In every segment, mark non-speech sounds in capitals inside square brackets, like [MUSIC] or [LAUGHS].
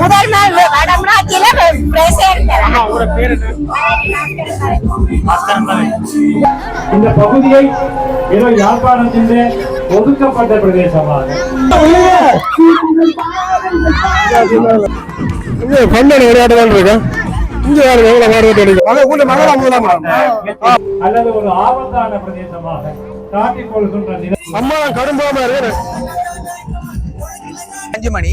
முதல் நாள் வடமராட்சியில பிரைஸ் எடுத்தேன். இந்த பகுதியை ஏதோ யாழ்ப்பாணத்தின் ஒதுக்கப்பட்ட பிரதேசமாக இங்க யாரு எவ்வளவு அடிக்கும் முதலாம் அல்லது ஒரு ஆபத்தான பிரதேசமாக? காட்டிக் கொள்கின்ற நிலை அம்மா கடும்பாம இருக்கு அஞ்சு மணி.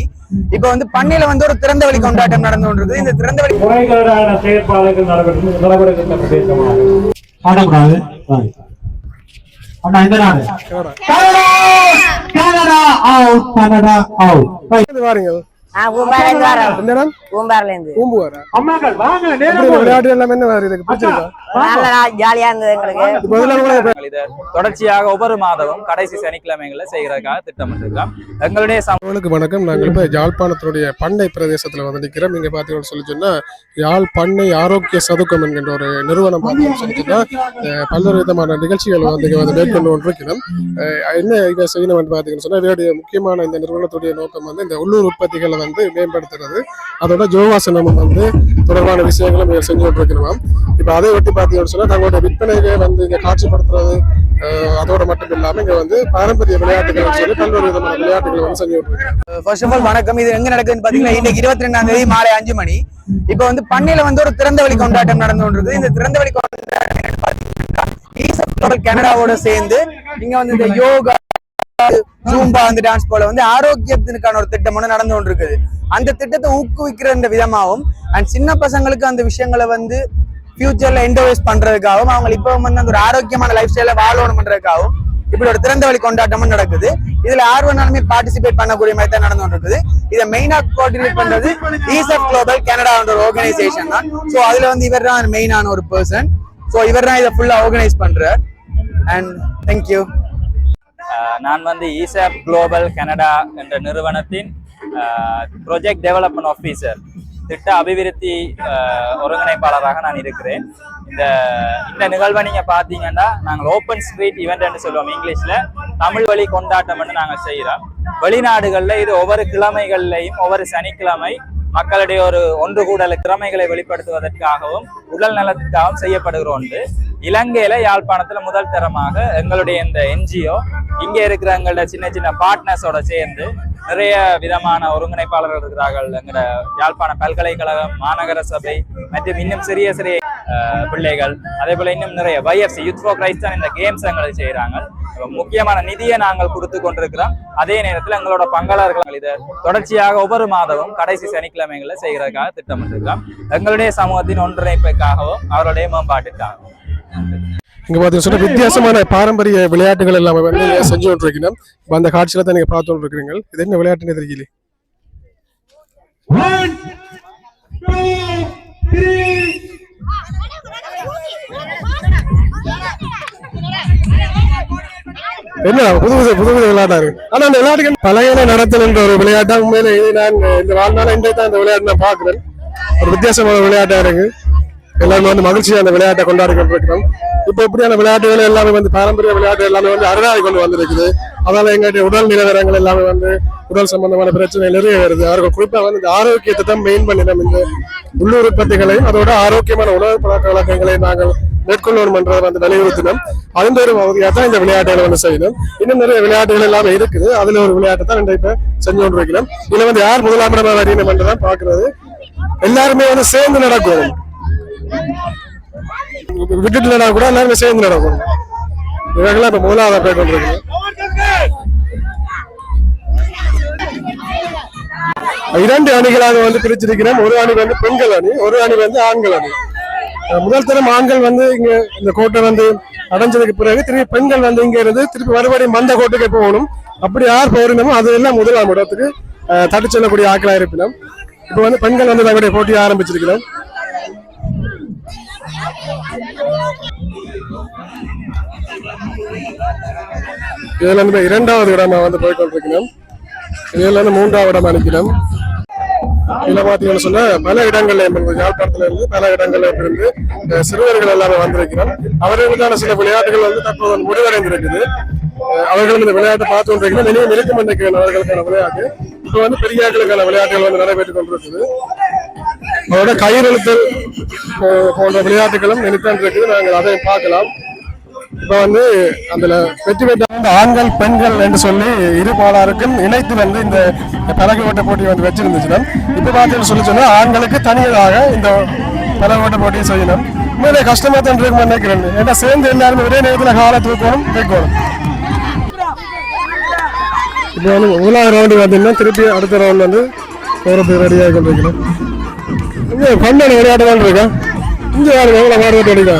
இப்ப வந்து பண்ணையில வந்து ஒரு திறந்த வெளி கொண்டாட்டம் நடந்து கொண்டிருக்கு இந்த திறந்த வெளி முறைகேடான செயற்பாடுகள் நடைபெற்று நடைபெறுகின்ற பிரதேசமாக ஆடக்கூடாது அண்ணா இந்த நாடு? கனடா. அவுட் கனடா அவுட் வாருங்க தொடர்ச்சியாக ஒவ்வொரு மாதமும் கடைசி சனிக்கிழமைகளில் செய்கிறதுக்காக திட்டமிட்டிருக்கோம். எங்களுடைய சம உங்களுக்கு வணக்கம். நாங்கள் இப்போ யாழ்ப்பாணத்தினுடைய பண்ணை பிரதேசத்தில் வந்து நிற்கிறோம் இங்கே பார்த்தீங்கன்னு சொல்லி சொன்னால் யாழ் பண்ணை ஆரோக்கிய சதுக்கம் என்கின்ற ஒரு நிறுவனம் பார்த்தீங்கன்னு சொல்லி சொன்னால் பல்வேறு விதமான நிகழ்ச்சிகள் வந்து இங்கே வந்து மேற்கொண்டு கொண்டிருக்கிறோம். என்ன இதை செய்யணும் வந்து பார்த்தீங்கன்னு சொன்னால் இதோடைய முக்கியமான இந்த நிறுவனத்துடைய நோக்கம் வந்து இந்த உள்ளூர் உற்பத்திகளை வந்து மேம்படுத்துறது. அதோட ஜோவாசனமும் வந்து தொடர்பான விஷயங்களும் இங்க செஞ்சு கொண்டிருக்கிறோம் இப்போ அதை ஒட்டி பார்த்தீங்கன்னு சொன்னால் தங்களோட விற்பனைகளை வந்து இங்கே காட்சிப்படுத்துறது அதோட மட்டும் இல்லாமல் இங்கே வந்து பாரம்பரிய விளையாட்டுகள் சொல்லி பல்வேறு விதமான விளையாட்டுகளை வந்து செஞ்சு கொண்டிருக்கிறோம் ஃபர்ஸ்ட் ஆஃப் ஆல் வணக்கம். இது எங்க நடக்குதுன்னு பாத்தீங்கன்னா இன்னைக்கு இருபத்தி ரெண்டாம் தேதி மாலை அஞ்சு மணி. இப்ப வந்து பண்ணையில வந்து ஒரு திறந்த வழி கொண்டாட்டம் நடந்து கொண்டிருக்கு இந்த திறந்த வழி கொண்டாட்டம் கனடாவோட சேர்ந்து இங்க வந்து இந்த யோகா ஜூம்பா அந்த டான்ஸ் போல வந்து ஆரோக்கியத்திற்கான ஒரு திட்டம் ஒன்று நடந்து கொண்டிருக்குது. அந்த திட்டத்தை ஊக்குவிக்கிற விதமாகவும் அண்ட் சின்ன பசங்களுக்கு அந்த விஷயங்களை வந்து ஃபியூச்சர்ல இன்டர்வேஸ் பண்றதுக்காகவும் அவங்க இப்போ வந்து அந்த ஒரு ஆரோக்கியமான லைஃப் ஸ்டைல வாழணும் பண்றதுக்காகவும் இப்படி ஒரு திறந்த வழி கொண்டாட்டமும் நடக்குது. இதுல யார் பார்ட்டிசிபேட் பண்ணக்கூடிய மாதிரி தான் நடந்து கொண்டிருக்குது. இதை மெயினா கோஆர்டினேட் பண்றது ஈசப் குளோபல் கனடா ஒரு ஆர்கனைசேஷன் தான். ஸோ அதுல வந்து இவர் தான் மெயினான ஒரு பர்சன் ஸோ இவர் தான் இதை ஃபுல்லா ஆர்கனைஸ் பண்றார். அண்ட் தேங்க்யூ நான் வந்து ஈசாப் குளோபல் கனடா என்ற நிறுவனத்தின் ப்ரொஜெக்ட் டெவலப்மெண்ட் ஆஃபீஸர் திட்ட அபிவிருத்தி ஒருங்கிணைப்பாளராக நான் இருக்கிறேன். இந்த இந்த நிகழ்வை நீங்கள் பார்த்தீங்கன்னா நாங்கள் ஓப்பன் ஸ்ட்ரீட் இவெண்ட்னு சொல்லுவோம் இங்கிலீஷில். தமிழ் வழி கொண்டாட்டம்னு நாங்கள் செய்கிறோம். வெளிநாடுகளில் இது ஒவ்வொரு கிழமைகள்லையும் ஒவ்வொரு சனிக்கிழமை மக்களுடைய ஒரு ஒன்று கூடல திறமைகளை வெளிப்படுத்துவதற்காகவும் உடல் நலத்திற்காகவும் செய்யப்படுகிற ஒன்று. இலங்கையில யாழ்ப்பாணத்துல முதல் தரமாக எங்களுடைய இந்த என்ஜிஓ இங்க இருக்கிற எங்களோட சின்ன சின்ன பார்ட்னர்ஸோட சேர்ந்து நிறைய விதமான ஒருங்கிணைப்பாளர்கள் இருக்கிறார்கள். எங்களோட யாழ்ப்பாண பல்கலைக்கழகம் மாநகர சபை மற்றும் இன்னும் சிறிய சிறிய பிள்ளைகள் அதே போல இன்னும் நிறைய வைஎஃப்சி யூத் ஃபார் கிரைஸ்ட் தான் இந்த கேம்ஸ் எங்களை செய்யறாங்க முக்கியமான நிதியை நாங்கள் கொடுத்து கொண்டிருக்கிறோம். அதே நேரத்தில் எங்களோட பங்காளர்கள் இதை தொடர்ச்சியாக ஒவ்வொரு மாதமும் கடைசி சனிக்கிழமைகளில் செய்கிறதுக்காக திட்டமிட்டிருக்கிறோம் எங்களுடைய சமூகத்தின் ஒன்றிணைப்புக்காகவும் அவருடைய மேம்பாட்டுக்காகவும். இங்க பாத்தீங்கன்னா சொன்னா வித்தியாசமான பாரம்பரிய விளையாட்டுகள் எல்லாம் செஞ்சு கொண்டிருக்கணும் இப்ப அந்த காட்சியில தான் நீங்க பார்த்து கொண்டிருக்கிறீங்க இது என்ன விளையாட்டுன்னு தெரியல. என்ன புது புது புது புது விளையாட்டா இருக்கு ஆனா அந்த விளையாட்டுகள் பழையன நடத்தல் என்ற ஒரு விளையாட்டா உண்மையில நான் இந்த வாழ்நாள் இன்றைய தான் இந்த விளையாட்டு நான் பாக்குறேன் ஒரு வித்தியாசமான விளையாட்டா இருக்கு. எல்லாருமே வந்து மகிழ்ச்சியாக அந்த விளையாட்டை கொண்டாடி கொண்டிருக்கிறோம் இப்போ இப்படியான விளையாட்டுகள் எல்லாமே வந்து பாரம்பரிய விளையாட்டு எல்லாமே வந்து அருகாய் கொண்டு வந்திருக்குது. அதனால எங்களுடைய உடல் நிலவரங்கள் எல்லாமே வந்து உடல் சம்பந்தமான பிரச்சனை நிறைய வருது. அவர்கள் குறிப்பாக வந்து இந்த ஆரோக்கியத்தை தான் மெயின் பண்ணி இந்த உள்ளூர் உற்பத்திகளையும் அதோட ஆரோக்கியமான உணவு பழக்க வழக்கங்களை நாங்கள் மேற்கொள்ளணும் என்றதை வந்து வலியுறுத்தினோம். அந்த ஒரு பகுதியாக தான் இந்த விளையாட்டுகளை வந்து செய்யணும் இன்னும் நிறைய விளையாட்டுகள் எல்லாமே இருக்குது. அதுல ஒரு விளையாட்டு தான் இன்றைக்கு செஞ்சு கொண்டு வைக்கிறோம் இதுல வந்து யார் முதலாம் இடமா வரணும் என்றுதான் பாக்குறது எல்லாருமே வந்து சேர்ந்து நடக்கும். விட்டுட்டு நடக்க கூட எல்லாருமே சேர்ந்து நடக்கும் இவங்கெல்லாம் இப்ப முதலாவது போயிட்டு இரண்டு அணிகளாக வந்து பிரிச்சிருக்கிறேன். ஒரு அணி வந்து பெண்கள் அணி ஒரு அணி வந்து ஆண்கள் அணி. முதல் தரம் ஆண்கள் வந்து இங்க இந்த கோட்டை வந்து அடைஞ்சதுக்கு பிறகு திருப்பி பெண்கள் வந்து இங்க இருந்து திருப்பி மறுபடியும் மந்த கோட்டைக்கு போகணும். அப்படி யார் போயிருந்தோமோ அதெல்லாம் முதலாம் இடத்துக்கு தட்டு செல்லக்கூடிய ஆக்களா இருப்பினோம். இப்போ வந்து பெண்கள் வந்து தங்களுடைய போட்டி ஆரம்பிச்சிருக்கிறோம். இதுல இருந்து இரண்டாவது இடமா வந்து போய் கொண்டிருக்கிறோம் இதுல இருந்து மூன்றாவது இடம் நிற்கிறோம். இதுல பாத்தீங்கன்னு சொன்னா பல இடங்கள்ல இருந்து யாழ்ப்பாணத்துல இருந்து பல இடங்கள்ல இருந்து சிறுவர்கள் எல்லாமே வந்திருக்கிறோம். அவர்களுக்கான சில விளையாட்டுகள் வந்து தற்போது வந்து முடிவடைந்திருக்குது. அஹ் அவர்களும் இந்த விளையாட்டை பார்த்து கொண்டிருக்கிறேன் இனியும் இருக்கும் அவர்களுக்கான விளையாட்டு. இப்போ வந்து பெரியாக்களுக்கான விளையாட்டுகள் வந்து நடைபெற்றுக் கொண்டிருக்குது. அதோட கயிறெழுத்தல் போன்ற விளையாட்டுகளும் நினைத்தான் இருக்குது. நாங்கள் அதை பார்க்கலாம். இப்போ வந்து அதில் வெற்றி பெற்ற வந்து ஆண்கள் பெண்கள் என்று சொல்லி இரு பாலாருக்கும் இணைத்து வந்து இந்த பலகை ஓட்ட போட்டி வந்து வச்சிருந்துச்சுன்னா இப்போ பார்த்தீங்கன்னு சொல்லி சொன்னால் ஆண்களுக்கு தனியாக இந்த பலகை ஓட்ட போட்டியை செய்யணும். உண்மையிலே கஷ்டமாக தான் இருக்கும் நினைக்கிறேன். ஏன்னா சேர்ந்து எல்லாருமே ஒரே நேரத்தில் காலை தூக்கணும் தூக்கணும் இப்போ வந்து மூணாவது ரவுண்டு பார்த்தீங்கன்னா திருப்பி அடுத்த ரவுண்ட் வந்து போகிறதுக்கு ரெடியாக கொண்டிருக்கிறோம். இங்கே விளையாட்டு தான் இருக்கா? இங்கே யாரு எவ்வளோ மாடு அடிக்கா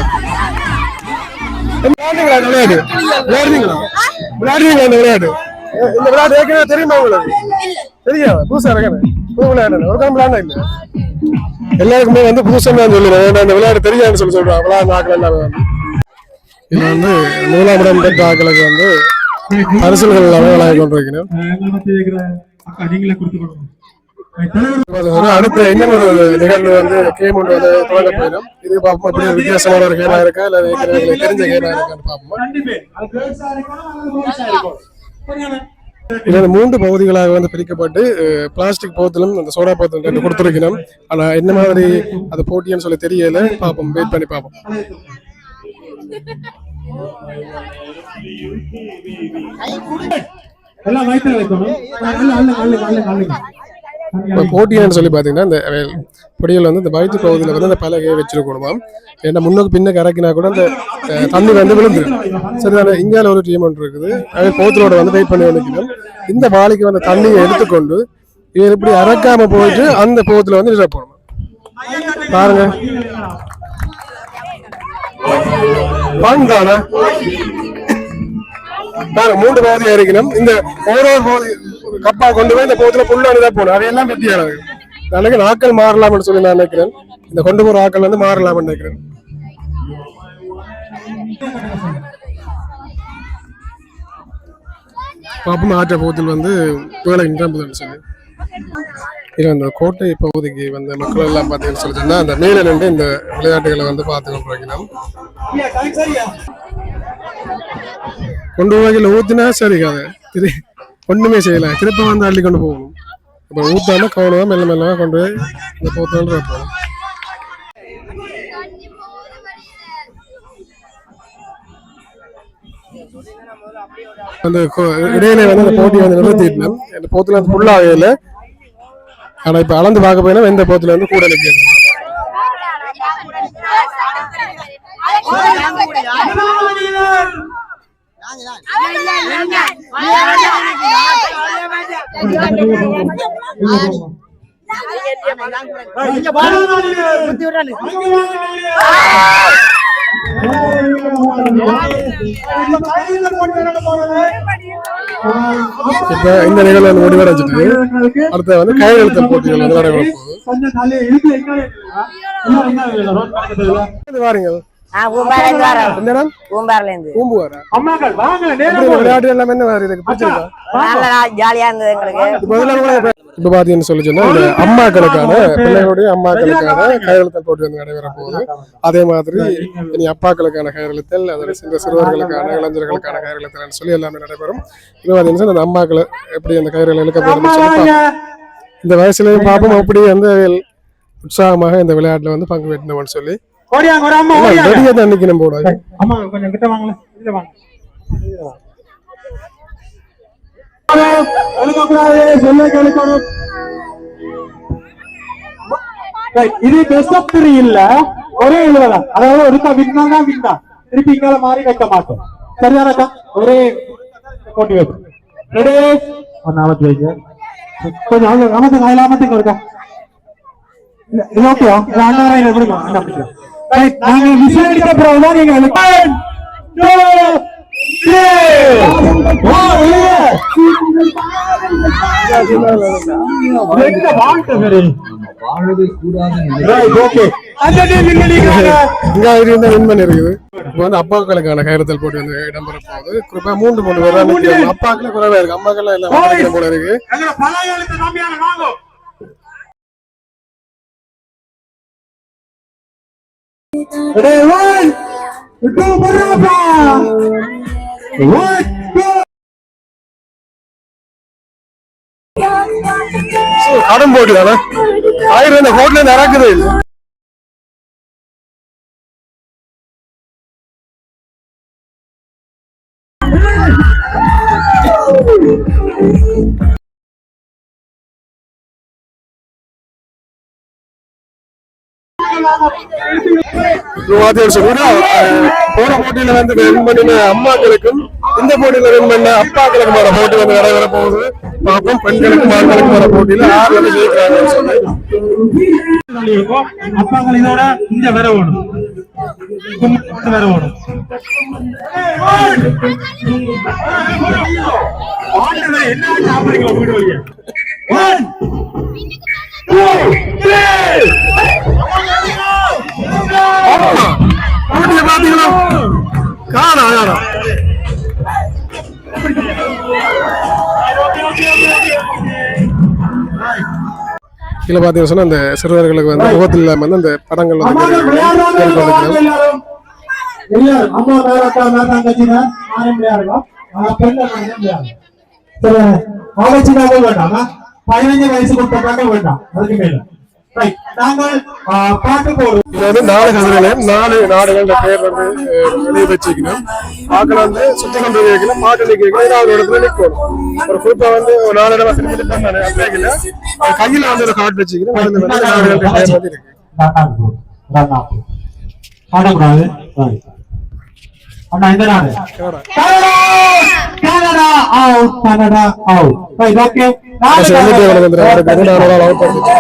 விளையாட்டு விளையாடுறீங்களா? விளையாடுறீங்களா இந்த விளையாட்டு? இந்த விளையாட்டு ஏற்கனவே தெரியுமா உங்களுக்கு? தெரியாது. புதுசா இருக்கேன் புது ஒரு விளையாட இல்லை. எல்லாருக்குமே வந்து புதுசா தான் ஏன்னா இந்த விளையாட்டு தெரியாதுன்னு சொல்லி சொல்றாங்க விளையாடு ஆக்கள் எல்லாமே வந்து. இது வந்து முதலாம் இடம் பெற்ற ஆக்களுக்கு வந்து அரசியல்கள் எல்லாமே கொண்டிருக்கிறேன். அக்கா நீங்களே ஒரு அடுத்த இன்னொரு நிகழ்வு வந்து கேம் ஒன்று வந்து தொடங்க போயிடும். இது பார்ப்போம் எப்படி ஒரு வித்தியாசமான ஒரு கேமா இருக்கா இல்லை ஏற்கனவே தெரிஞ்ச கேமா இருக்கான்னு பார்ப்போம். ரெண்டு மூன்று பகுதிகளாக வந்து பிரிக்கப்பட்டு பிளாஸ்டிக் போத்திலும் அந்த சோடா போத்திலும் ரெண்டு கொடுத்துருக்கணும். ஆனால் என்ன மாதிரி அது போட்டின்னு சொல்லி தெரியல. பார்ப்போம் வெயிட் பண்ணி பார்ப்போம். எல்லாம் வயிற்றுல வைக்கணும் இப்போ போட்டின்னு சொல்லி பார்த்தீங்கன்னா இந்த அஹ், பொடிகள் வந்து இந்த வயிற்று பகுதியில் வந்து அந்த பலகையை வச்சிருக்கணுமா ஏன்னா முன்னுக்கு பின்ன கறக்கினா கூட அந்த தண்ணி வந்து விழுந்துரும். சரிதானே? இந்தியாவில் ஒரு டீம் ஒன்று இருக்குது. அதே போத்தலோட வந்து வெயிட் பண்ணி வந்துக்கணும் இந்த வாளிக்கு வந்து தண்ணியை எடுத்துக்கொண்டு இவர் இப்படி அறக்காம போயிட்டு அந்த போகத்தில் வந்து நிரப்பணும் பாருங்க. பாருங்க பாருங்க மூன்று பகுதியா இருக்கணும். இந்த ஒரு ஒரு பகுதி கப்பா கொண்டு போய் இந்த பகுதியில் புல்லு தான் போகணும். அதையெல்லாம் வெட்டியானது. நாளைக்கு நாட்கள் மாறலாம்னு சொல்லி நான் நினைக்கிறேன். இந்த கொண்டு போற ஆட்கள் வந்து மாறலாம்னு நினைக்கிறேன். பாப்பம் ஆற்ற போத்தில் வந்து வேலை நிரம்புதுன்னு சொல்லி. இது அந்த கோட்டை பகுதிக்கு வந்த மக்கள் எல்லாம் பார்த்தீங்கன்னு சொல்லி அந்த மேல நின்று இந்த விளையாட்டுகளை வந்து பார்த்து கொண்டிருக்கணும் கொண்டு போகையில் ஊத்தினா சரி கதை. திரு ஒண்ணுமே செய்யல. திருப்ப வந்து அள்ளி கொண்டு போகணும். இப்போ ஊத்தாம கவனமாக மெல்ல மெல்லமாக கொண்டு போய் இந்த போத்தோடு வைப்போம். அந்த இடையில வந்து அந்த போட்டி வந்து நிறுத்திட்டோம் அந்த போத்துல வந்து ஃபுல்லாக இல்லை. ஆனா இப்ப அளந்து பார்க்க போயினா எந்த போத்துல வந்து கூட நிற்கிறது இப்ப இந்த நிகழ்வு வந்து முடிவடைஞ்சிட்டு அடுத்து வந்து கையெழுத்தல் போட்டிகள் வந்து நடைபெற போகுது. கொஞ்சம் விளையாட்டு எல்லாம் ஜாலியா இருந்தது எங்களுக்கு. இப்ப இப்ப சொல்லி சொன்னா அம்மாக்களுக்கான பிள்ளைகளுடைய அம்மாக்களுக்கான கையெழுத்தல் போட்டி வந்து நடைபெற போகுது. அதே மாதிரி இனி அப்பாக்களுக்கான கையெழுத்தல் அதில் சில சிறுவர்களுக்கான இளைஞர்களுக்கான கையெழுத்தல் சொல்லி எல்லாமே நடைபெறும். சொன்னா இந்த அம்மாக்கள் எப்படி அந்த கயிறுகள் இழுக்க போகுதுன்னு சொல்லி. இந்த வயசுலயும் பார்ப்போம் அப்படி வந்து உற்சாகமாக இந்த விளையாட்டுல வந்து பங்கு பெற்றவன் சொல்லி ஓடியாங்க ஒரு அம்மா ஓடியாங்க. ரெடியா தான் நிக்கணும் போட அம்மா கொஞ்சம் கிட்ட வாங்களேன் இதுல வாங்க. எழுதக்கூடாது சொல்ல கேட்கணும் Right, இது பெஸ்ட் ஆஃப் த்ரீ இல்ல. ஒரே எழுதலாம் அதாவது ஒருக்கா வின்னா தான் வின்னா. திருப்பி இங்கால மாறி வைக்க மாட்டோம். சரிதானக்கா ஒரே போட்டி வைப்பு ரெடி ஒரு நாமத்து வைக்க கொஞ்சம் அவங்க நாமத்து நாலாமத்துக்கு இருக்கா இது ஓகேவா அண்ணா விடுங்க அண்ணா பிடிக்கும் ரைட் நாங்க விசில் அடிக்க அப்புறம் தான் நீங்க வந்து One, two, three. வா, வெளியே. எங்க வாழ்க்கை சரி ரைட் ஓகே அந்த டீம் இங்க நீங்க [LAUGHS] இங்க இருந்தா வின் பண்ணி இருக்குது இப்போ வந்து அப்பாக்களுக்கான கையெழுத்தல் போட்டி வந்து இடம்பெற போகுது. குறிப்பா மூன்று மூணு பேர். அப்பாக்களே குறைவா இருக்கு. அம்மாக்கள் எல்லாம் போல இருக்கு. கடன் போட்டு ஆயிரம் இந்த ஹோட்டல் நடக்குது. போன போட்டியில வந்து வின் பண்ணின அம்மாக்களுக்கும் இந்த போட்டியில வின் பண்ண அப்பாக்களுக்குமான போட்டி வந்து நடைபெற போகுது. பார்ப்போம் பெண்களுக்கும் ஆண்களுக்குமான போட்டியில வந்து இருக்கும் அப்பாங்கள் இதோட இந்த வர ஓடும். வர என்ன சாப்பிடுறீங்க வீடு பாத்தீங்களா காணா காணா கீழே பாத்தீங்கன்னா சொன்னா அந்த சிறுவர்களுக்கு வந்து முகத்தில் இல்லாம வந்து அந்த படங்கள் வந்து ஆலோசனை வேண்டாமா? பதினஞ்சு வயசுக்கு உட்பட்டாக்க வேண்டாம் அதுக்கு மேல நாங்கள் பாட்டு போடுவோம் இது வந்து நாலு கதிரில நாலு நாடுகளோட பேர் வந்து எழுதி வச்சுக்கணும் ஆக்கள் வந்து சுத்தி கொண்டு வைக்கணும் பாட்டு நிற்கணும் ஏதாவது ஒரு இடத்துல நிற்கணும் ஒரு குறிப்பா வந்து ஒரு நாலு இடம் திருப்பி நிற்பாங்க அப்படிங்கல கையில வந்து ஒரு கார்டு வச்சுக்கணும் அதுல வந்து நாடுகளோட பேர் வந்து இருக்கு பாடக்கூடாது Right. அண்ணா இந்த நாடு? Canada. Out Canada out right okay அரசு வந்துட்டு அவனுக்கு வந்து நாடு கருணாவோட அவுட் பண்ணிச்சு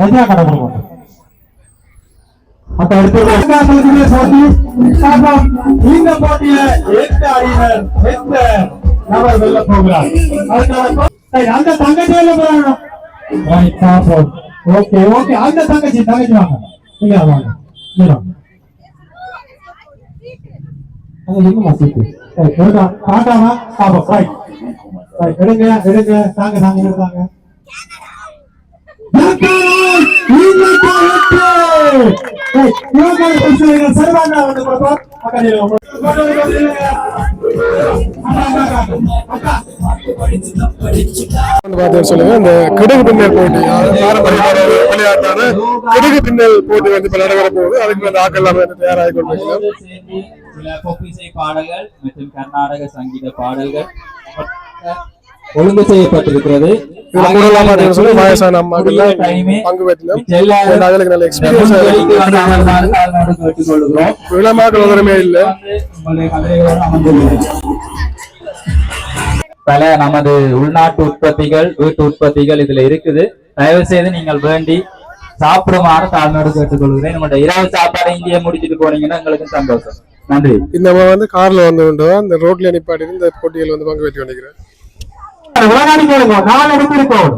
ரஜா கடை கொடுங்க அப்ப அடுத்து போட்டி பார்ப்போம். இந்த போட்டியில எந்த அணியினர் எந்த நபர் வெல்ல போகிறார். அதுக்கான சரி, அந்த தங்கச்சி வெல்ல போறாங்க. ரைட் பார்ப்போம் ஓகே ஓகே அந்த தங்கச்சி தங்கச்சி வாங்க. நீங்க வாங்க. நீங்க சீட்டு சரி, எடுங்க ரைட் எடுங்க எடுங்க. தாங்க தாங்க எடுத்தாங்க சொல்லுங்க இந்த கிடுகு பின்னல் போட்டி பாரம்பரியமான விளையாட்டான கிடுகு பின்னல் போட்டி வந்து இப்ப நடைபெற போகுது. அதுக்கு வந்து ஆக்கள் எல்லாமே தயாராகி கொண்டிருக்கிறோம் பாடல்கள் மற்றும் கர்நாடக சங்கீத பாடல்கள். ஒழுங்கு செய்யப்பட்டிருக்கிறது. வயசான பங்கு நல்ல எக்ஸ்பீரியன்ஸ் இல்லை. உங்களுடைய பல நமது உள்நாட்டு உற்பத்திகள் வீட்டு உற்பத்திகள் இதுல இருக்குது. தயவு செய்து நீங்கள் வேண்டி சாப்பிடுமாறு தாழ்மையோடு கேட்டுக்கொள்கிறேன். நம்மளுடைய இரவு சாப்பாடு இங்கேயே முடிச்சிட்டு போனீங்கன்னா எங்களுக்கு சந்தோஷம். நன்றி. இந்த வந்து கார்ல வந்து இந்த ரோட்ல நிப்பாட்டி இந்த போட்டிகள் வந்து பங்கு பெற்று கொண்டிருக்கிறேன் நாலு இருக்கோம்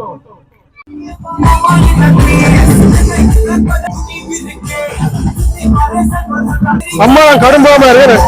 அம்மா கடும்பாம இருக்கு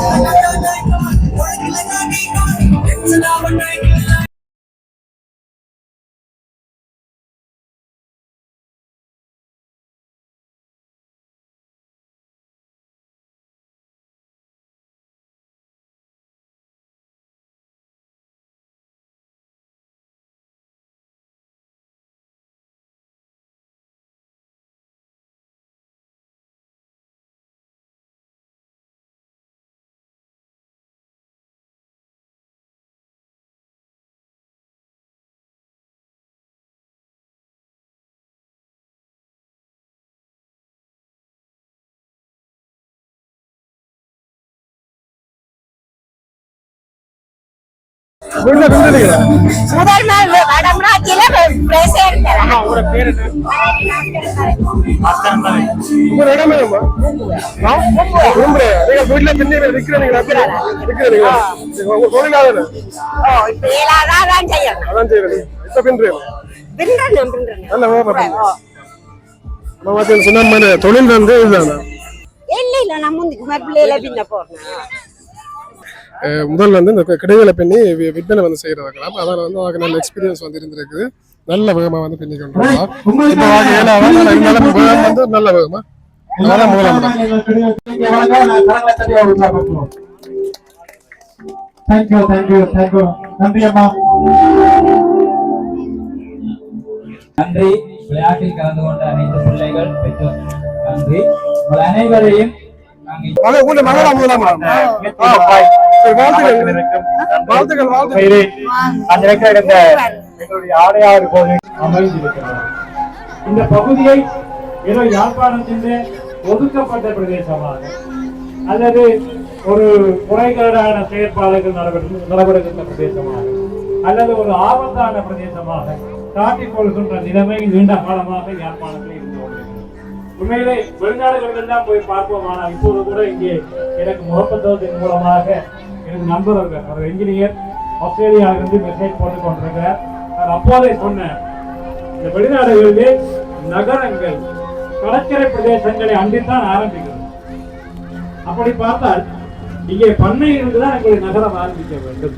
முதல் நாள் வடமராட்சியில விரும்புறேன் நீங்க வீட்டுல திண்ணி விற்கிறீங்களா விற்கிறீங்களா உங்க தொழிலாளர் இப்ப ஏழாதான் செய்யணும். அதான் செய்யறேன் இப்ப பின்றேன் பின்றணும் பின்றணும் நல்ல சொன்ன தொழில் வந்து இதுதானே? இல்ல இல்ல நான் முந்திக்கு பின்ன போறேன் முதல்ல வந்து இந்த கிடைகளை வி- விற்பனை வந்து செய்யறதுக்கலாம் அதனால வந்து அவருக்கு நல்ல எக்ஸ்பீரியன்ஸ் வந்து இருந்திருக்குது. நல்ல வேகமா வந்து பின்னி கொண்டு வரலாம் இப்போ ஏழாவது வேகம் வந்து நல்ல வேகமா. அதனால மூலம் தேங்க்யூ தேங்க்யூ தேங்க்யூ நன்றி அம்மா. நன்றி. விளையாட்டில் கலந்து கொண்ட அனைத்து பிள்ளைகள் பெற்றோர் நன்றி. உங்கள் அனைவரையும் நாங்கள் வாழ்த்துக்கள். வாழ்த்துக்கள் இருந்த எங்களுடைய ஆடையாறு கோவில். அமைந்திருக்கிறது இந்த பகுதியை ஏதோ யாழ்ப்பாணத்தின் ஒதுக்கப்பட்ட பிரதேசமாக அல்லது ஒரு குறைகேடான செயற்பாடுகள் நடைபெறு நடைபெறுகின்ற பிரதேசமாக அல்லது ஒரு ஆபத்தான பிரதேசமாக காட்டிக் கொள்கின்ற நிலைமை நீண்ட காலமாக யாழ்ப்பாணத்தில் இருந்து கொண்டிருக்கிறது. உண்மையிலே வெளிநாடுகள் எல்லாம் போய் பார்ப்போம் ஆனால் இப்போது கூட இங்கே எனக்கு முகப்பத்தவத்தின் மூலமாக எனக்கு நண்பர் இருக்கார் அவர் இன்ஜினியர் ஆஸ்திரேலியாவிலிருந்து மெசேஜ் போட்டு கொண்டிருக்கிறார். அவர் அப்போதே சொன்னேன் இந்த வெளிநாடுகளிலே நகரங்கள் கடற்கரை பிரதேசங்களை அண்டித்தான் ஆரம்பிக்கிறது. அப்படி பார்த்தால் இங்கே பண்ணை இருந்துதான் எங்களுடைய நகரம் ஆரம்பிக்க வேண்டும்.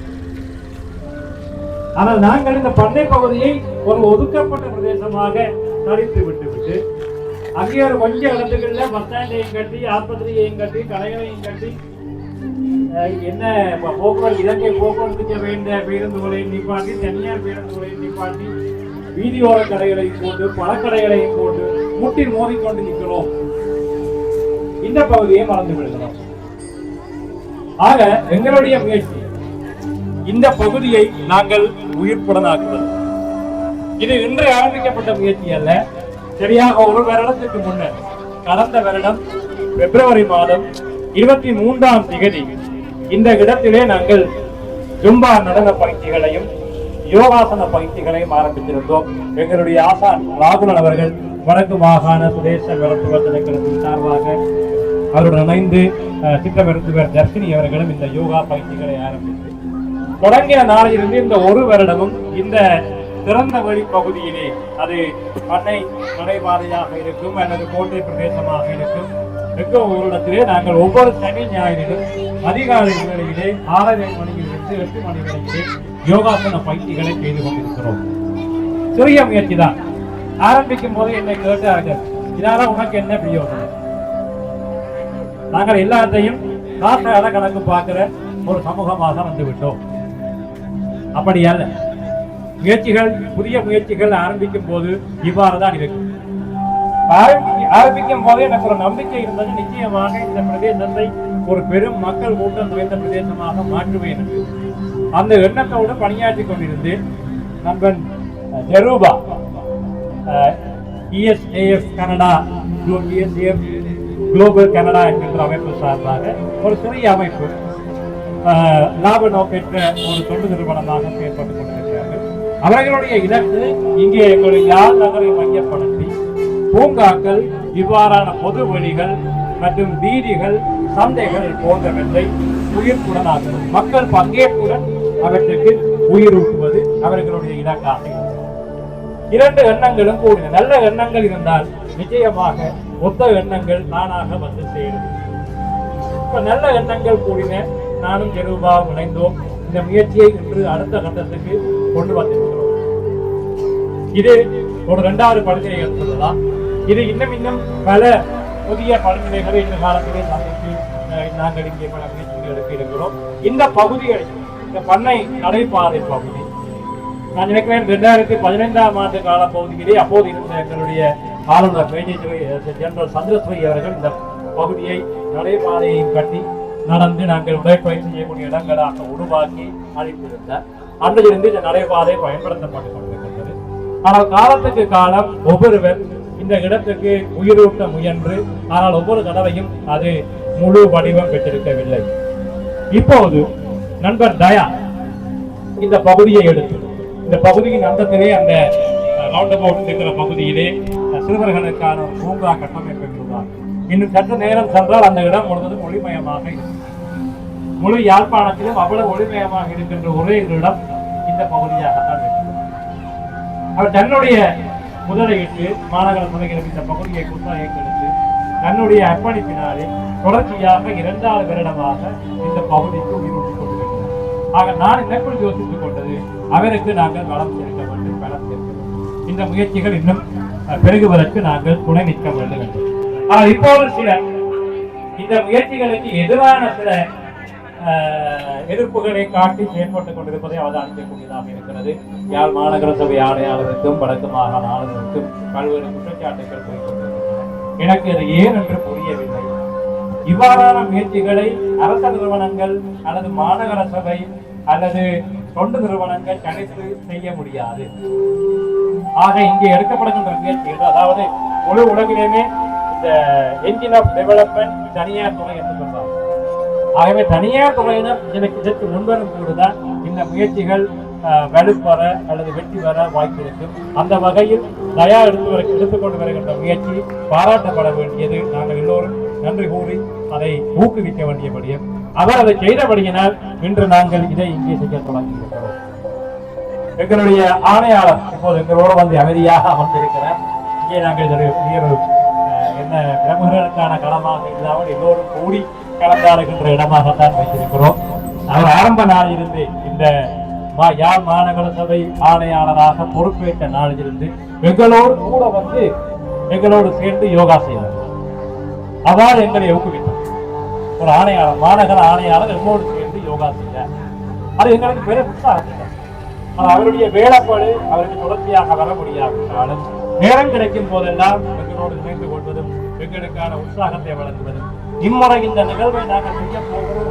ஆனால் நாங்கள் இந்த பண்ணை பகுதியை ஒரு ஒதுக்கப்பட்ட பிரதேசமாக நடித்து விட்டுவிட்டு அங்கே ஒரு கொஞ்ச இடத்துக்குள்ள பஸ் ஸ்டாண்டையும் கட்டி ஆஸ்பத்திரியையும் கட்டி கடைகளையும் கட்டி என்ன ப- போக்குவரத்து இலங்கை போக்குவரத்துக்கு வேண்டிய பேருந்துகளையும் நிப்பாட்டி தனியார் பேருந்துகளை நிப்பாட்டி வீதியோர கடைகளை போட்டு பழக்கடைகளையும் போட்டு முட்டி மோதிக்கொண்டு நிற்கிறோம். இந்த பகுதியை மறந்து விடுகிறோம். ஆக எங்களுடைய முயற்சி இந்த பகுதியை நாங்கள் உயிர்ப்புடனாக்குவது. இது இன்று ஆரம்பிக்கப்பட்ட முயற்சி அல்ல. சரியாக ஒரு வருடத்துக்கு முன்னர் கடந்த வருடம் பிப்ரவரி மாதம் இருபத்தி மூன்றாம் திகதி இந்த இடத்திலே நாங்கள் ஜும்பா நடன பயிற்சிகளையும் யோகாசன பயிற்சிகளையும் ஆரம்பித்திருந்தோம். எங்களுடைய ஆசான் ராகுலன் அவர்கள் வடக்கு மாகாண சுதேச மருத்துவ திணைக்களத்தின் சார்பாக அவருடன் இணைந்து அஹ், சித்த மருத்துவர் தர்ஷினி அவர்களும் இந்த யோகா பயிற்சிகளை ஆரம்பித்து தொடங்கிய நாளிலிருந்து இந்த ஒரு வருடமும் இந்த திறந்த வழி பகுதியிலே அது பண்ணை நடைபாதையாக இருக்கும் அல்லது கோட்டை பிரதேசமாக இருக்கும். எங்கோ ஊரிடத்திலே நாங்கள் ஒவ்வொரு சனி ஞாயிறிலும் அதிகாலை வேளையிலே ஆறரை மணியிலிருந்து எட்டு மணி வரையிலே யோகாசன பயிற்சிகளை செய்து கொண்டிருக்கிறோம். சிறிய முயற்சி தான். ஆரம்பிக்கும் போது என்னை கேட்டார்கள் இதனால உனக்கு என்ன பிரயோஜனம்? நாங்கள் எல்லாத்தையும் காசால கணக்கு பார்க்கிற ஒரு சமூகமாக வந்து விட்டோம் அப்படி அல்ல. முயற்சிகள் புதிய முயற்சிகள் ஆரம்பிக்கும் போது இவ்வாறு தான் இருக்கும். ஆரம்பிக்கும் போதே எனக்கு ஒரு நம்பிக்கை இருந்தது. நிச்சயமாக இந்த பிரதேசத்தை ஒரு பெரும் மக்கள் கூட்டம் நிறைந்த பிரதேசமாக மாற்றுவேன் என்று. அந்த எண்ணத்தோடு பணியாற்றி கொண்டிருந்தேன். நண்பன் Jeruba. ESAF Canada ESAF global Canada என்கின்ற அமைப்பு சார்பாக ஒரு சிறிய அமைப்பு லாப நோக்கற்ற ஒரு தொண்டு நிறுவனமாக செயல்பட்டுக் கொண்டிருக்கிறார்கள் அவர்களுடைய இலக்கு இங்கே எங்களுடைய யாழ் நகரை மையப்படுத்தி பூங்காக்கள் இவ்வாறான பொது வழிகள் மற்றும் வீதிகள் சந்தைகள் போன்றவற்றை உயிர்ப்புடனாக்குவது மக்கள் பங்கேற்புடன் அவற்றுக்கு உயிரூட்டுவது அவர்களுடைய இலக்காக இரண்டு எண்ணங்களும் கூடின நல்ல எண்ணங்கள் இருந்தால் நிச்சயமாக ஒத்த எண்ணங்கள் தானாக வந்து சேரும். இப்ப நல்ல எண்ணங்கள் கூடின நானும் ஜெருபாவும் இணைந்தோம். இந்த முயற்சியை இன்று அடுத்த கட்டத்துக்கு கொண்டு வந்திருக்கிறோம். இது ஒரு இரண்டாவது படுகையை சொல்லலாம். இது இன்னும் இன்னும் பல புதிய படுநிலைகளை இந்த காலத்திலே சந்தித்து நாங்கள் இங்கே பல முயற்சிகள் எடுக்க இருக்கிறோம். இந்த பகுதிகள் இந்த பண்ணை நடைபாதை பகுதி நான் நினைக்கிறேன் ரெண்டாயிரத்தி பதினைந்தாம் ஆண்டு கால பகுதியிலே அப்போது இருந்த எங்களுடைய ஆளுநர் மேஜர் ஜெனரல் சந்திரஸ்வரி அவர்கள் இந்த பகுதியை நடைபாதையையும் கட்டி நடந்து நாங்கள் உடற்பயிற்சி செய்யக்கூடிய இடங்களாக உருவாக்கி அளித்திருந்தார். அன்றிலிருந்து இந்த நடைபாதை பயன்படுத்தப்பட்டுக் கொண்டிருக்கிறது ஆனால் காலத்துக்கு காலம் ஒவ்வொருவர் இந்த இடத்துக்கு உயிரூட்ட முயன்று ஆனால் ஒவ்வொரு தடவையும் அது முழு வடிவம் பெற்றிருக்கவில்லை. இப்போது நண்பர் தயா இந்த பகுதியை எடுத்து இந்த பகுதியின் அந்தத்திலே அந்த ரவுண்ட் அபவுட் இருக்கிற பகுதியிலே சிறுவர்களுக்கான ஒரு பூங்கா கட்டமைப்பிருந்தார் இன்னும் சற்று நேரம் சென்றால் அந்த இடம் முழுவதும் ஒளிமயமாக இருக்கும். முழு யாழ்ப்பாணத்திலும் அவ்வளவு ஒளிமயமாக இருக்கின்ற ஒரே இடம் இந்த பகுதியாகத்தான் இருக்கிறது. அவர் தன்னுடைய முதலீட்டு மாநகர துறைகளுக்கு இந்த பகுதியை குத்தகைக்கு கொடுத்து தன்னுடைய அர்ப்பணிப்பினாலே தொடர்ச்சியாக இரண்டாவது வருடமாக இந்த பகுதிக்கு உயிரூட்டிக் கொண்டிருக்கிறார் ஆக நான் எனக்குள் யோசித்துக் கொண்டது அவருக்கு நாங்கள் வளம் சேர்க்க வேண்டும் பலம் சேர்க்க வேண்டும். இந்த முயற்சிகள் இன்னும் பெருகுவதற்கு நாங்கள் துணை நிற்க வேண்டும் ஆனால் இப்போது சில இந்த முயற்சிகளுக்கு எதிரான சில எதிர்ப்புகளை காட்டி செயல்பட்டுக் கொண்டிருப்பதை அவதானிக்கக்கூடியதாக இருக்கிறது. யாழ் மாநகர சபை ஆணையாளருக்கும் வடக்கு மாகாண ஆளுநருக்கும் பல்வேறு குற்றச்சாட்டுகள் குறிப்பிட்டிருக்கின்றன எனக்கு அது ஏன் என்று புரியவில்லை. இவ்வாறான முயற்சிகளை அரச நிறுவனங்கள் அல்லது மாநகர சபை அல்லது தொண்டு நிறுவனங்கள் தனித்து செய்ய முடியாது. ஆக இங்கே எடுக்கப்படுகின்ற முயற்சிகள் அதாவது முழு உலகிலுமே இந்த என்ஜின் ஆஃப் டெவலப்மெண்ட் தனியார் துறை என்று ஆகவே தனியார் துறையினர் இதற்கு இதற்கு முன்வரும் தான் இந்த முயற்சிகள் வலுப்பெற அல்லது வெற்றி பெற வாய்ப்பு இருக்கும் அந்த வகையில் தயா எடுத்து வர எடுத்துக்கொண்டு வருகின்ற முயற்சி பாராட்டப்பட வேண்டியது. நாங்கள் எல்லோரும் நன்றி கூறி அதை ஊக்குவிக்க வேண்டியபடியும் அவர் அதை செய்தபடியினால் இன்று நாங்கள் இதை இங்கே செய்ய தொடங்கியிருக்கிறோம். எங்களுடைய ஆணையாளர் இப்போது எங்களோடு வந்து அமைதியாக அமர்ந்திருக்கிறார். இங்கே நாங்கள் இது ஒரு என்ன பிரமுகர்களுக்கான களமாக இல்லாமல் எல்லோரும் கூடி கலந்தாடுகின்ற இடமாகத்தான் வைத்திருக்கிறோம். அவர் ஆரம்ப நாளிலிருந்து இந்த மா- யாழ் மாநகர சபை ஆணையாளராக பொறுப்பேற்ற நாளிலிருந்து எங்களோடு கூட வந்து எங்களோடு சேர்ந்து யோகா செய்தார் அவ்வாறு எங்களை ஊக்குவித்தார். ஒரு ஆணையாளர் மாநகர ஆணையாளர் எங்களோடு சேர்ந்து யோகா செய்தார். அது எங்களுக்கு பெரிய உற்சாகம் ஆனால் அவருடைய வேலைப்பாடு அவருக்கு தொடர்ச்சியாக வர முடியாவிட்டாலும் நேரம் கிடைக்கும் போதெல்லாம் எங்களோடு இணைந்து கொள்வதும் எங்களுக்கான உற்சாகத்தை வழங்குவதும் இம்முறை இந்த நிகழ்வை நாங்கள் செய்ய போகிறோம்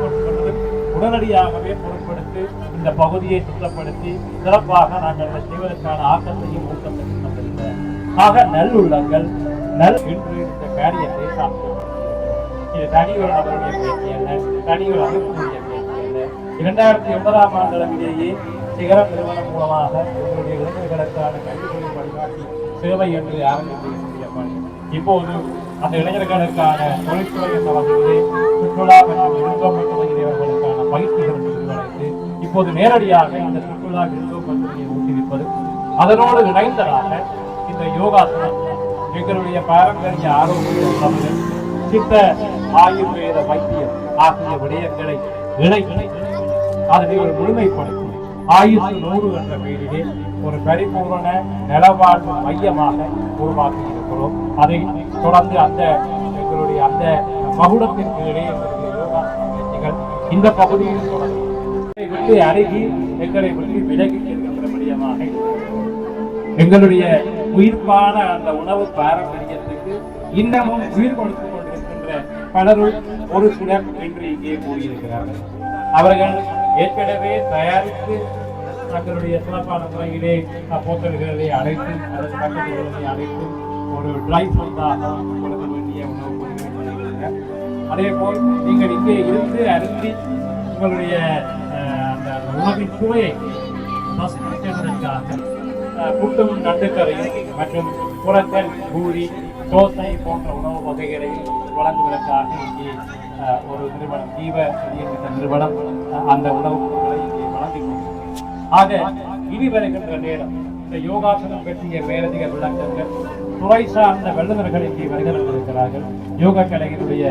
உடனடியாகவே பொருட்படுத்தி இந்த பகுதியை சுத்தப்படுத்தி சிறப்பாக நாங்கள் அதை செய்வதற்கான ஆக்கத்தையும் ஊக்கத்தையும் தந்திருக்கிறோம் ஆக நல்லுள்ளங்கள் நல் என்று இந்த காரியத்தை சாப்பிட்டோம் இது தனி ஒரு நபருடைய முயற்சி அல்ல தனி ஒரு அமைப்புடைய முயற்சி அல்ல. இரண்டாயிரத்தி ஒன்பதாம் ஆண்டளவிலேயே சிகரம் நிறுவனம் மூலமாக எங்களுடைய இளைஞர்களுக்கான கல்விகளை வழிகாட்டி சேவை என்று ஆரம்பித்து பணி. இப்போது அந்த இளைஞர்களுக்கான தொழில்துறை என்ற வகையிலே சுற்றுலா மற்றும் விருந்தோம் பகுதியினர்களுக்கான பயிற்சிகள் நிறுவனத்து இப்போது நேரடியாக இந்த சுற்றுலா விருந்தோம் பகுதியை ஊக்குவிப்பது அதனோடு இணைந்ததாக இந்த யோகாசனம் எங்களுடைய பாரம்பரிய ஆரோக்கிய உணவுகள் சித்த ஆயுர்வேத வைத்தியம் ஆகிய விடயங்களை இணை அதனை ஒரு முழுமைப்படுத்தும் ஆயுசு நூறு என்ற பெயரிலே ஒரு பரிபூரண நிலவாழ்வு மையமாக உருவாக்கி இருக்கிறோம் அதை தொடர்ந்து அந்த எங்களுடைய அந்த மகுடத்திற்கு இடையே எங்களுடைய யோகா முயற்சிகள் இந்த பகுதியில் தொடரும் விட்டு அருகி எங்களை விட்டு விலகி இருக்கின்றபடியமாக எங்களுடைய உயிர்ப்பான அந்த உணவு பாரம்பரியத்துக்கு இன்னமும் உயிர் கொடுத்து கொண்டிருக்கின்ற பலரும் ஒரு சிலர் என்று இங்கே கூறியிருக்கிறார்கள். அவர்கள் ஏற்கனவே தயாரித்து தங்களுடைய சிறப்பான முறையிலே போத்தல்களை அழைத்து அல்லது அழைத்து ஒரு ட்ரை ஃபுட்டாக கொடுக்க வேண்டிய உணவு பொருட்கள் அதே போல் நீங்கள் இங்கே இருந்து அருந்தி உங்களுடைய அந்த உணவின் சுவையை ரசிப்பதற்காக புட்டும் நண்டுக்கரையும் மற்றும் புறத்தல் பூரி தோசை போன்ற உணவு வகைகளை வழங்குவதற்காக இங்கே ஒரு நிறுவனம் தீப என்ற நிறுவனம் அந்த உணவு பொருட்களை இங்கே வழங்கி கொண்டிருக்கிறது. ஆக இனி வருகின்ற நேரம் இந்த யோகாசனம் பற்றிய மேலதிக விளக்கங்கள் துறை சார்ந்த வல்லுநர்கள் இங்கே வருகிறார்கள் யோக கலையினுடைய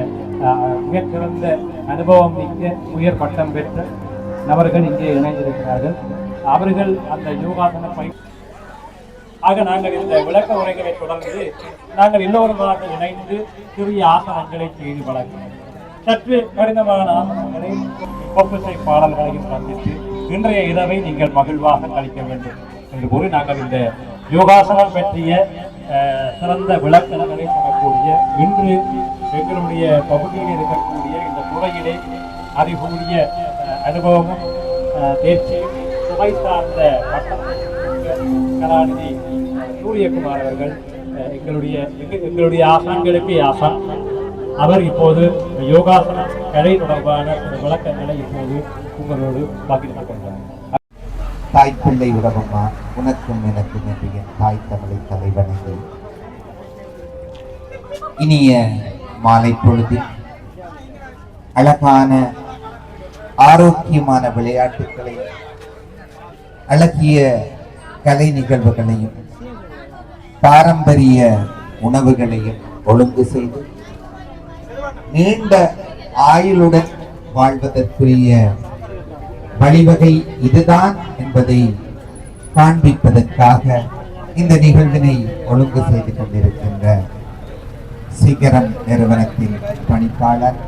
அஹ், மிகச்சிறந்த அனுபவம் மிக்க உயர் பட்டம் பெற்ற நபர்கள் இங்கே இணைந்திருக்கிறார்கள். அவர்கள் அந்த யோகாசன பயிற்சி ஆக நாங்கள் இந்த விளக்க உரைகளை தொடர்ந்து நாங்கள் எல்லோருமாக இணைந்து சிறிய ஆசனங்களை செய்து வழங்கினோம் சற்று கடினமான ஆசனங்களை கொப்புசை பாடல்களையும் சந்தித்து இன்றைய இரவை நீங்கள் மகிழ்வாக கழிக்க வேண்டும் என்று கூறி நாங்கள் இந்த யோகாசனம் பற்றிய சிறந்த விளக்கங்களை தரக்கூடிய இன்று எங்களுடைய பகுதியில் இருக்கக்கூடிய இந்த துறையிலே அறிகூடிய அனுபவமும் தேர்ச்சியும் துறை சார்ந்த கலாநிதி சூரியகுமார் அவர்கள் எங்களுடைய எங்களுடைய ஆசான்களுக்கு ஆசான். அவர் இப்போது யோகாசன கலை தொடர்பான விளக்கங்களை இப்போது உங்களோடு பகிர்ந்து கொண்டார். தாய் பிள்ளை உறவம்மா உனக்கும் எனக்கும் என்று என் தாய் தமிழை தலைவணங்கி இனிய மாலை பொழுதில் அழகான ஆரோக்கியமான விளையாட்டுகளை அழகிய கலை நிகழ்வுகளையும் பாரம்பரிய உணவுகளையும் ஒழுங்கு செய்து நீண்ட ஆயுளுடன் வாழ்வதற்குரிய வழிவகை இதுதான் என்பதை காண்பிப்பதற்காக இந்த நிகழ்வினை ஒழுங்கு செய்து கொண்டிருக்கின்ற சிகரம் நிறுவனத்தின் பணிப்பாளர்